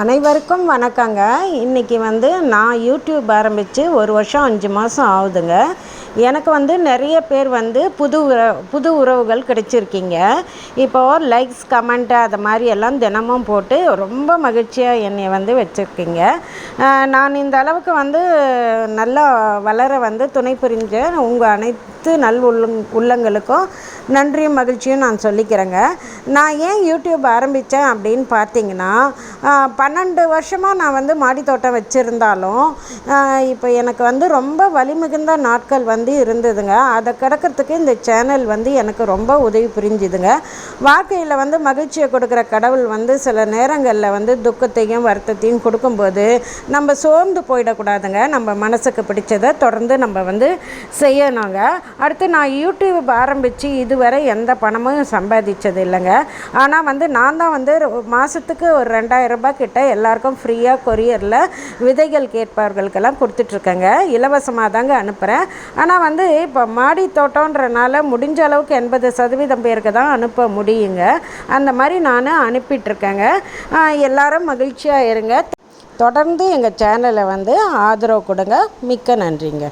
அனைவருக்கும் வணக்கங்க. இன்றைக்கி வந்து நான் யூடியூப் ஆரம்பித்து ஒரு வருஷம் அஞ்சு மாதம் ஆகுதுங்க. எனக்கு வந்து நிறைய பேர் வந்து புது உற புது உறவுகள் கிடைச்சிருக்கீங்க. இப்போது லைக்ஸ் கமெண்ட் அது மாதிரி எல்லாம் தினமும் போட்டு ரொம்ப மகிழ்ச்சியாக என்னை வந்து வச்சுருக்கீங்க. நான் இந்த அளவுக்கு வந்து நல்லா வளர வந்து துணை புரிஞ்ச உங்கள் அனைத்து நல் உள்ளங் உள்ளங்களுக்கும் நன்றியும் மகிழ்ச்சியும் நான் சொல்லிக்கிறேங்க. நான் ஏன் யூடியூப் ஆரம்பித்தேன் அப்படின்னு பார்த்தீங்கன்னா பன்னெண்டு வருஷமாக நான் வந்து மாடி தோட்டம் வச்சுருந்தாலும் இப்போ எனக்கு வந்து ரொம்ப வலிமிகுந்த நாட்கள் வந்து இருந்ததுங்க. அதை கிடக்கிறதுக்கு இந்த சேனல் வந்து எனக்கு ரொம்ப உதவி புரிஞ்சுதுங்க. வாழ்க்கையில் வந்து மகிழ்ச்சியை கொடுக்குற கடவுள் வந்து சில நேரங்களில் வந்து துக்கத்தையும் வருத்தத்தையும் கொடுக்கும்போது நம்ம சோர்ந்து போயிடக்கூடாதுங்க. நம்ம மனசுக்கு பிடிச்சதை தொடர்ந்து நம்ம வந்து செய்யணுங்க. அடுத்து நான் யூடியூப் ஆரம்பித்து இதுவரை எந்த பணமும் சம்பாதிச்சது இல்லைங்க. ஆனால் வந்து நான் தான் வந்து மாதத்துக்கு ஒரு ரெண்டாயிரம் ரூபாய் கிட்ட எல்லாருக்கும் ஃப்ரீயாக கொரியரில் விதைகள் கேட்பவர்களுக்கெல்லாம் கொடுத்துட்ருக்கேங்க. இலவசமாக தாங்க அனுப்புகிறேன் ஆனால் வந்து இப்போ மாடி தோட்டன்றனால முடிஞ்ச அளவுக்கு எண்பது சதவீதம் பேருக்கு தான் அனுப்ப முடியுங்க. அந்த மாதிரி நான் அனுப்பிட்டுருக்கேங்க எல்லாரும் மகிழ்ச்சியாக இருங்க. தொடர்ந்து எங்கள் சேனலை வந்து ஆதரவு கொடுங்க. மிக்க நன்றிங்க.